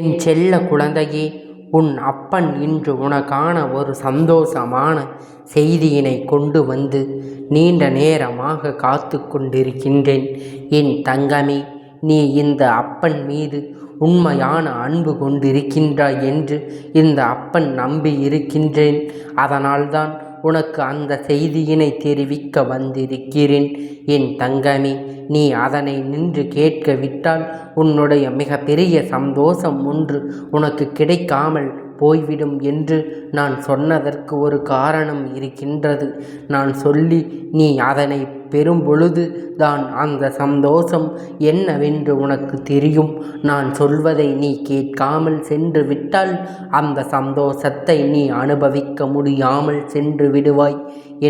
என் செல்ல குழந்தையே உன் அப்பன் இன்று உனக்கான ஒரு சந்தோஷமான செய்தியினை கொண்டு வந்து நீண்ட நேரமாக காத்து கொண்டிருக்கின்றேன். என் தங்கமே நீ இந்த அப்பன் மீது உண்மையான அன்பு கொண்டிருக்கின்றாய் என்று இந்த அப்பன் நம்பி இருக்கின்றேன். அதனால்தான் உனக்கு அந்த செய்தியினை தெரிவிக்க வந்திருக்கிறேன். என் தங்கமே நீ அதனை நின்று கேட்க விட்டால் உன்னுடைய மிகப்பெரிய சந்தோஷம் ஒன்று உனக்கு கிடைக்காமல் போய்விடும் என்று நான் சொன்னதற்கு ஒரு காரணம் இருக்கின்றது. நான் சொல்லி நீ அதனை பெறும்பொழுது தான் அந்த சந்தோஷம் என்னவென்று உனக்கு தெரியும். நான் சொல்வதை நீ கேட்காமல் சென்று விட்டால் அந்த சந்தோஷத்தை நீ அனுபவிக்க முடியாமல் சென்று விடுவாய்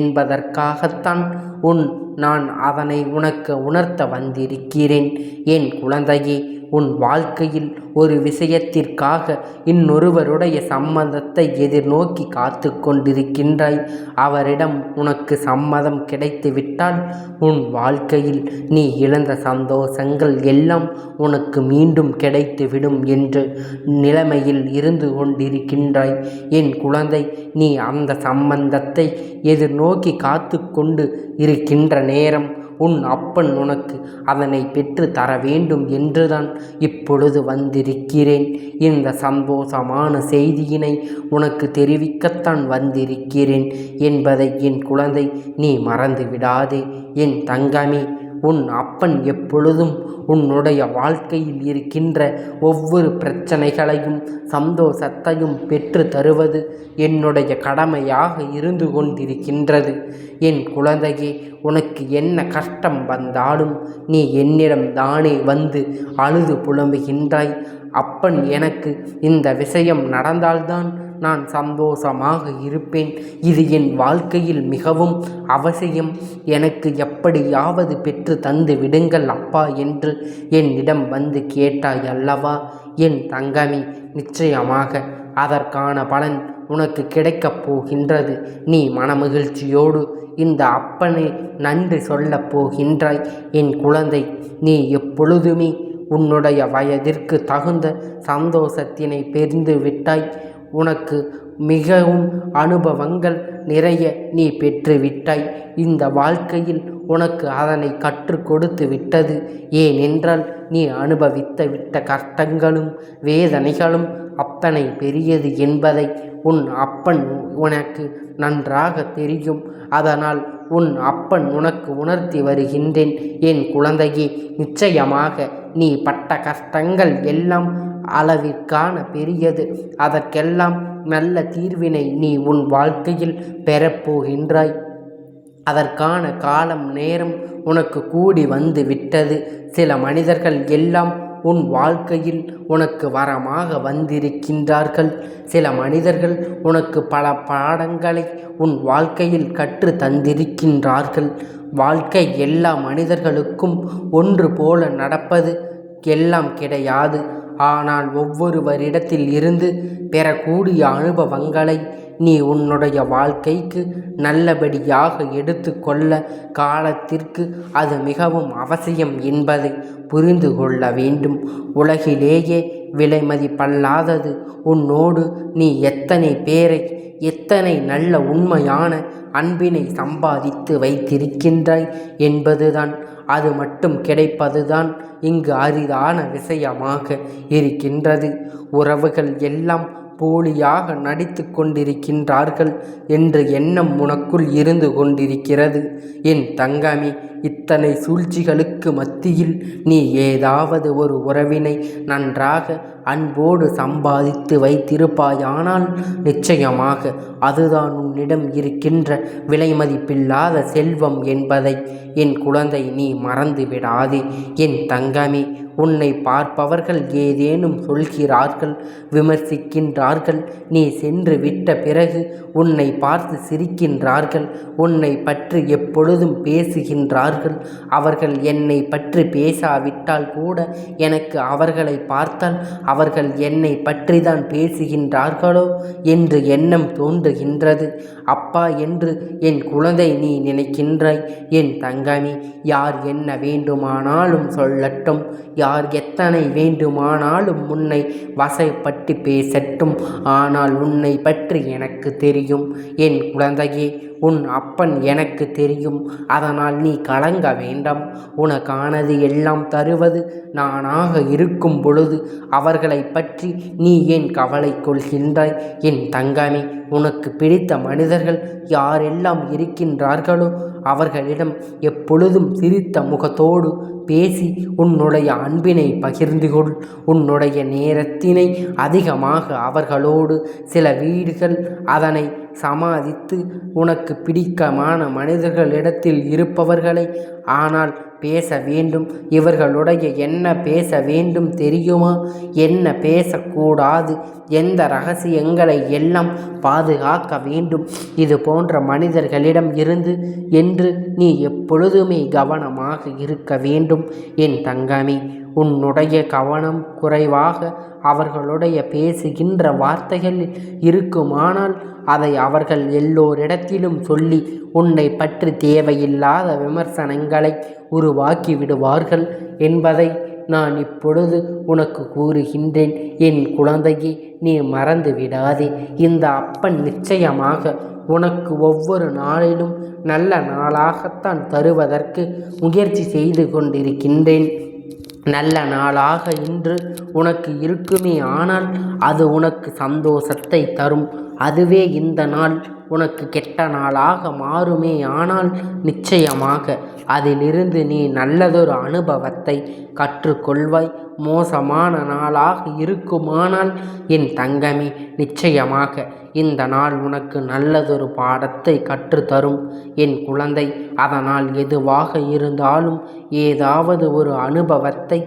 என்பதற்காகத்தான் உன் நான் அதனை உனக்கு உணர்த்த வந்திருக்கிறேன். என் குழந்தையே உன் வாழ்க்கையில் ஒரு விஷயத்திற்காக இன்னொருவருடைய சம்மதத்தை எதிர்நோக்கி காத்து கொண்டிருக்கின்றாய் அவரிடம் உனக்கு சம்மதம் கிடைத்துவிட்டால் உன் வாழ்க்கையில் நீ இழந்த சந்தோஷங்கள் எல்லாம் உனக்கு மீண்டும் கிடைத்துவிடும் என்று நிலைமையில் இருந்து கொண்டிருக்கின்றாய். என் குழந்தை நீ அந்த சம்பந்தத்தை எதிர்நோக்கி காத்து கொண்டு இருக்கின்ற நேரம் உன் அப்பன் உனக்கு அதனை பெற்று தர வேண்டும் என்றுதான் இப்பொழுது வந்திருக்கிறேன். இந்த சந்தோஷமான செய்தியினை உனக்கு தெரிவிக்கத்தான் வந்திருக்கிறேன் என்பதை என் குழந்தை நீ மறந்து விடாதே என் தங்கமே உன் அப்பன் எப்பொழுதும் உன்னுடைய வாழ்க்கையில் இருக்கின்ற ஒவ்வொரு பிரச்சனைகளையும் சந்தோஷத்தையும் பெற்று தருவது என்னுடைய கடமையாக இருந்து கொண்டிருக்கின்றது. என் குழந்தையே உனக்கு என்ன கஷ்டம் வந்தாலும் நீ என்னிடம் தானே வந்து அழுது புலம்புகின்றாய். அப்பன் எனக்கு இந்த விஷயம் நடந்தால்தான் நான் சந்தோஷமாக இருப்பேன். இது என் வாழ்க்கையில் மிகவும் அவசியம். எனக்கு எப்படியாவது பெற்று தந்து விடுங்கள் அப்பா என்று என்னிடம் வந்து கேட்டாய் அல்லவா? என் தங்கமி நிச்சயமாக அதற்கான பலன் உனக்கு கிடைக்கப் போகின்றது. நீ மனமகிழ்ச்சியோடு இந்த அப்பனை நன்றி சொல்லப் போகின்றாய். என் குழந்தை நீ எப்பொழுதுமே உன்னுடைய வயதிற்கு தகுந்த சந்தோஷத்தினை பெரிந்து விட்டாய் உனக்கு மிகவும் அனுபவங்கள் நிறைய நீ பெற்றுவிட்டாய். இந்த வாழ்க்கையில் உனக்கு அதனை கற்றுக் கொடுத்து விட்டது. ஏனென்றால் நீ அனுபவித்த விட்ட கஷ்டங்களும் வேதனைகளும் அத்தனை பெரியது என்பதை உன் அப்பன் உனக்கு நன்றாக தெரியும். அதனால் உன் அப்பன் உனக்கு உணர்த்தி வருகின்றேன். என் குழந்தையே நிச்சயமாக நீ பட்ட கஷ்டங்கள் எல்லாம் அளவிற்கான பெரியது. அதற்கெல்லாம் நல்ல தீர்வினை நீ உன் வாழ்க்கையில் பெறப்போகின்றாய். அதற்கான காலம் நேரம் உனக்கு கூடி வந்து விட்டது. சில மனிதர்கள் எல்லாம் உன் வாழ்க்கையில் உனக்கு வரமாக வந்திருக்கின்றார்கள். சில மனிதர்கள் உனக்கு பல பாடங்களை உன் வாழ்க்கையில் கற்று தந்திருக்கின்றார்கள். வாழ்க்கை எல்லா மனிதர்களுக்கும் ஒன்று போல நடப்பது எல்லாம் கிடையாது. ஆனால் ஒவ்வொருவரிடத்தில் இருந்து பெறக்கூடிய அனுபவங்களை நீ உன்னுடைய வாழ்க்கைக்கு நல்லபடியாக எடுத்துக்கொள்ள காலத்திற்கு அது மிகவும் அவசியம் என்பதை புரிந்து கொள்ள வேண்டும். உலகிலேயே விலை மதிப்பல்லாதது. உன்னோடு நீ எத்தனை பேரை எத்தனை நல்ல உண்மையான அன்பினை சம்பாதித்து வைத்திருக்கின்றாய் என்பதுதான் அது மட்டும் கிடைப்பதுதான் இங்கு அரிதான விஷயமாக இருக்கின்றது. உறவுகள் எல்லாம் போலியாக நடித்து கொண்டிருக்கின்றார்கள் என்ற எண்ணம் உனக்குள் இருந்து கொண்டிருக்கிறது. என் தங்கமி இத்தனை சூழ்ச்சிகளுக்கு மத்தியில் நீ ஏதாவது ஒரு உறவினை நன்றாக அன்போடு சம்பாதித்து வைத்திருப்பாயானால் நிச்சயமாக அதுதான் உன்னிடம் இருக்கின்ற விலை மதிப்பில்லாத செல்வம் என்பதை என் குழந்தை நீ மறந்து விடாதே என் தங்கமே உன்னை பார்ப்பவர்கள் ஏதேனும் சொல்கிறார்கள் விமர்சிக்கின்றார்கள். நீ சென்று விட்ட பிறகு உன்னை பார்த்து சிரிக்கின்றார்கள். உன்னை பற்றி எப்பொழுதும் பேசுகின்றார்கள். அவர்கள் என்னை பற்றி பேசாவிட்டால் கூட எனக்கு அவர்களை பார்த்தால் அவர்கள் என்னை பற்றிதான் பேசுகின்றார்களோ என்று எண்ணம் தோன்று தோன்றுகின்றது அப்பா என்று என் குழந்தை நீ நினைக்கின்றாய். என் தங்கமே யார் என்ன வேண்டுமானாலும் சொல்லட்டும். யார் எத்தனை வேண்டுமானாலும் உன்னை வசைப்பட்டு பேசட்டும். ஆனால் உன்னை பற்றி எனக்கு தெரியும். என் குழந்தையே உன் அப்பன் எனக்கு தெரியும். அதனால் நீ கலங்க வேண்டாம். உனக்கானது எல்லாம் தருவது நானாக இருக்கும் பொழுது அவர்களை பற்றி நீ ஏன் கவலை கொள்கின்றாய்? என் தங்கமே உனக்கு பிடித்த மனிதர்கள் யாரெல்லாம் இருக்கின்றார்களோ அவர்களிடம் எப்பொழுதும் சிரித்த முகத்தோடு பேசி உன்னுடைய அன்பினை பகிர்ந்து கொள் உன்னுடைய நேரத்தினை அதிகமாக அவர்களோடு சில வீடுகள் அதனை சமாதித்து உனக்கு பிடிக்கமான மனிதர்களிடத்தில் இருப்பவர்களை ஆனால் பேச வேண்டும். இவர்களுடைய என்ன பேச வேண்டும் தெரியுமா? என்ன பேசக்கூடாது? எந்த ரகசியங்களை எல்லாம் பாதுகாக்க வேண்டும்? இது போன்ற மனிதர்களிடம் இருந்து என்று நீ எப்பொழுதுமே கவனமாக இருக்க வேண்டும். என் தங்கமே உன்னுடைய கவனம் குறைவாக அவர்களுடைய பேசுகின்ற வார்த்தைகளில் இருக்குமானால் அதை அவர்கள் எல்லோரிடத்திலும் சொல்லி உன்னை பற்றி தேவையில்லாத விமர்சனங்களை உருவாக்கி விடுவார்கள் என்பதை நான் இப்பொழுது உனக்கு கூறுகின்றேன். என் குழந்தையே நீ மறந்து விடாதே. இந்த அப்பன் நிச்சயமாக உனக்கு ஒவ்வொரு நாளிலும் நல்ல நாளாகத்தான் தருவதற்கு முயற்சி செய்து கொண்டிருக்கின்றேன். நல்ல நாளாக இன்று உனக்கு இருக்குமே ஆனால் அது உனக்கு சந்தோஷத்தை தரும். அதுவே இந்த நாள் உனக்கு கெட்ட நாளாக மாறுமே. ஆனால் நிச்சயமாக அதிலிருந்து நீ நல்லதொரு அனுபவத்தை கற்றுக்கொள்வாய். மோசமான நாளாக இருக்குமானால் என் தங்கமே நிச்சயமாக இந்த நாள் உனக்கு நல்லதொரு பாடத்தை கற்றுத்தரும். என் குழந்தை அதனால் எதுவாக இருந்தாலும் ஏதாவது ஒரு அனுபவத்தை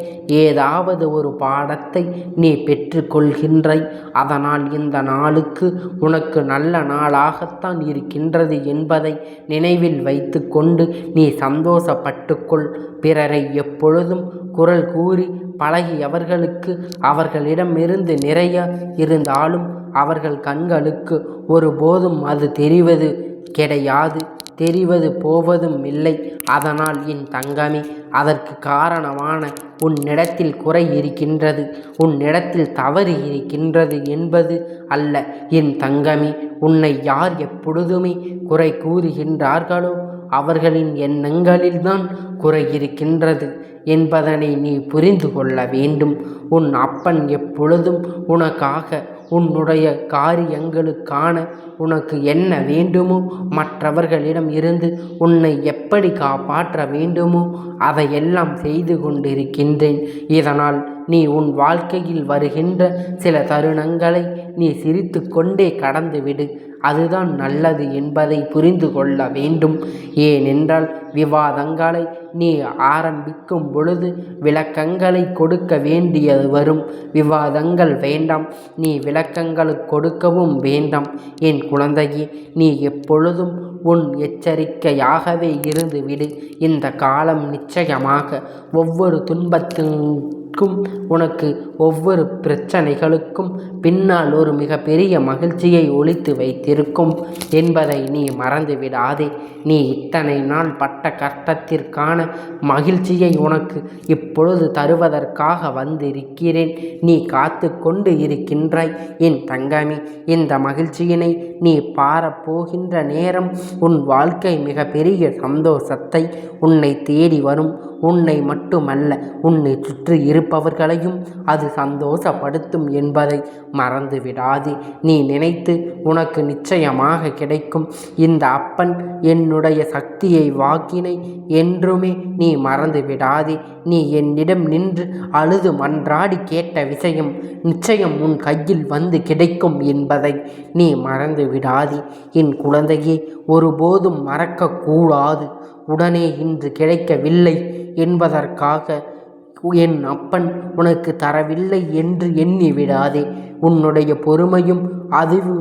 ஏதாவது ஒரு பாடத்தை நீ பெற்றுக்கொள்கின்றாய். அதனால் இந்த நாளுக்கு உனக்கு நல்ல நாளாகத்தான் இருக்கின்றது என்பதை நினைவில் வைத்து கொண்டு நீ சந்தோஷப்பட்டுக்கொள். பிறரை எப்பொழுதும் குரல் கூறி பழகியவர்களுக்கு அவர்களிடமிருந்து நிறைய இருந்தாலும் அவர்கள் கண்களுக்கு ஒருபோதும் அது தெரிவது கிடையாது. தெரிவது போவதும் இல்லை. அதனால் என் தங்கமே அதற்கு காரணமான உன்னிடத்தில் குறை இருக்கின்றது. உன்னிடத்தில் தவறு இருக்கின்றது என்பது அல்ல. என் தங்கமே உன்னை யார் எப்பொழுதுமே குறை கூறுகின்றார்களோ அவர்களின் எண்ணங்களில்தான் குறை இருக்கின்றது என்பதனை நீ புரிந்து கொள்ள வேண்டும். உன் அப்பன் எப்பொழுதும் உனக்காக உன்னுடைய காரியங்களுக்கான உனக்கு என்ன வேண்டுமோ மற்றவர்களிடம் இருந்து உன்னை எப்படி காப்பாற்ற வேண்டுமோ அதையெல்லாம் செய்து கொண்டிருக்கின்றேன். இதனால் நீ உன் வாழ்க்கையில் வருகின்ற சில தருணங்களை நீ சிரித்து கொண்டே கடந்துவிடு. அதுதான் நல்லது என்பதை புரிந்து கொள்ள வேண்டும். ஏனென்றால் விவாதங்களை நீ ஆரம்பிக்கும் பொழுது விளக்கங்களை கொடுக்க வேண்டியது வரும். விவாதங்கள் வேண்டாம். நீ விளக்கங்கள் கொடுக்கவும் வேண்டாம். என் குழந்தையே நீ எப்பொழுதும் உன் எச்சரிக்கையாகவே இருந்து விடு. இந்த காலம் நிச்சயமாக ஒவ்வொரு துன்பத்தின் நிற்கும். உனக்கு ஒவ்வொரு பிரச்சனைகளுக்கும் பின்னால் ஒரு மிகப்பெரிய மகிழ்ச்சியை ஒழித்து வைத்திருக்கும் என்பதை நீ மறந்துவிடாதே. நீ இத்தனை நாள் பட்ட கஷ்டத்திற்கான மகிழ்ச்சியை உனக்கு இப்பொழுது தருவதற்காக வந்திருக்கிறேன். நீ காத்து கொண்டு இருக்கின்றாய். என் தங்கமி இந்த மகிழ்ச்சியினை நீ பாரப்போகின்ற நேரம் உன் வாழ்க்கை மிகப்பெரிய சந்தோஷத்தை உன்னை தேடி வரும். உன்னை மட்டுமல்ல உன்னை சுற்றி இருப்பவர்களையும் அது சந்தோஷப்படுத்தும் என்பதை மறந்து விடாதே. நீ நினைத்து உனக்கு நிச்சயமாக கிடைக்கும். இந்த அப்பன் என்னுடைய சக்தியை வாக்கினை என்றுமே நீ மறந்து விடாதே. நீ என்னிடம் நின்று அழுது மன்றாடி கேட்ட விஷயம் நிச்சயம் உன் கையில் வந்து கிடைக்கும் என்பதை நீ மறந்து விடாதே. என் குழந்தையை ஒருபோதும் மறக்கக்கூடாது. உடனே இன்று கிடைக்கவில்லை என்பதற்காக என் அப்பன் உனக்கு தரவில்லை என்று எண்ணி விடாதே உன்னுடைய பொறுமையும் அதுவு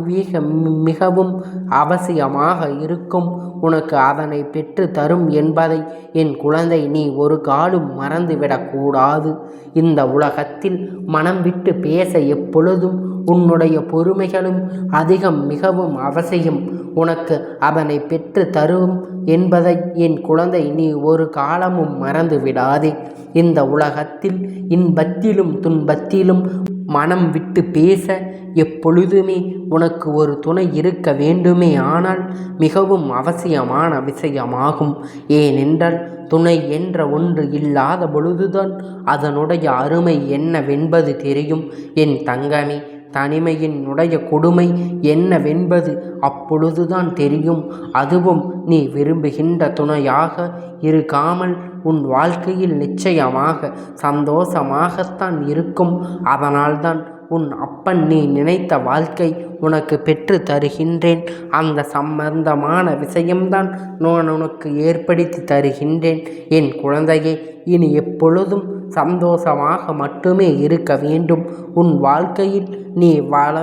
மிகவும் அவசியமாக இருக்கும். உனக்கு அதனை பெற்று தரும் என்பதை என் குழந்தை நீ ஒரு காலும் மறந்துவிடக்கூடாது இந்த உலகத்தில் மனம் விட்டு பேச எப்பொழுதும் உன்னுடைய பொறுமைகளும் அதிகம் மிகவும் அவசியம். உனக்கு அதனை பெற்று தரும் என்பதை என் குழந்தை நீ ஒரு காலமும் மறந்து விடாதே. இந்த உலகத்தில் இன்பத்திலும் துன்பத்திலும் மனம் விட்டு பேச எப்பொழுதுமே உனக்கு ஒரு துணை இருக்க வேண்டுமே. ஆனால் மிகவும் அவசியமான விஷயமாகும். ஏனென்றால் துணை என்ற ஒன்று இல்லாத பொழுதுதான் அதனுடைய அருமை என்னவென்பது தெரியும். என் தங்கமே தனிமையினுடைய கொடுமை என்னவென்பது அப்பொழுதுதான் தெரியும். அதுவும் நீ விரும்புகின்ற துணையாக இருக்காமல் உன் வாழ்க்கையில் நிச்சயமாக சந்தோஷமாகத்தான் இருக்கும். அதனால்தான் உன் அப்பன் நீ நினைத்த வாழ்க்கை உனக்கு பெற்று தருகின்றேன். அந்த சம்பந்தமான விஷயம்தான் நான் உனக்கு ஏற்படுத்தி தருகின்றேன். என் குழந்தையே இனி எப்பொழுதும் சந்தோஷமாக மட்டுமே இருக்க வேண்டும். உன் வாழ்க்கையில் நீ வள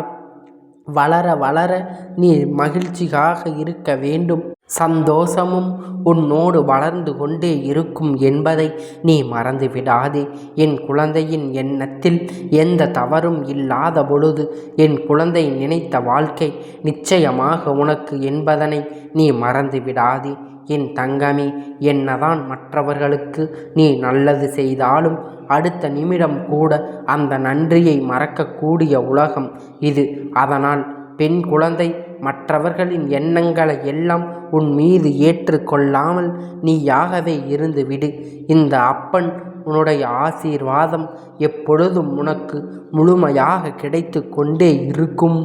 வளர வளர நீ மகிழ்ச்சியாக இருக்க வேண்டும். சந்தோஷமும் உன்னோடு வளர்ந்து கொண்டே இருக்கும் என்பதை நீ மறந்து விடாதே. என் குழந்தையின் எண்ணத்தில் எந்த தவறும் இல்லாத பொழுது என் குழந்தை நினைத்த வாழ்க்கை நிச்சயமாக உனக்கு என்பதனை நீ மறந்து விடாதே. என் தங்கமே என்னதான் மற்றவர்களுக்கு நீ நல்லது செய்தாலும் அடுத்த நிமிடம் கூட அந்த நன்றியை மறக்கக்கூடிய உலகம் இது. அதனால் பெண் குழந்தை மற்றவர்களின் எண்ணங்களை எல்லாம் உன் மீது ஏற்றுக்கொள்ளாமல் நீயாகவே இருந்து விடு இந்த அப்பன் உன்னுடைய ஆசீர்வாதம் எப்பொழுதும் உனக்கு முழுமையாக கிடைத்து கொண்டே இருக்கும்.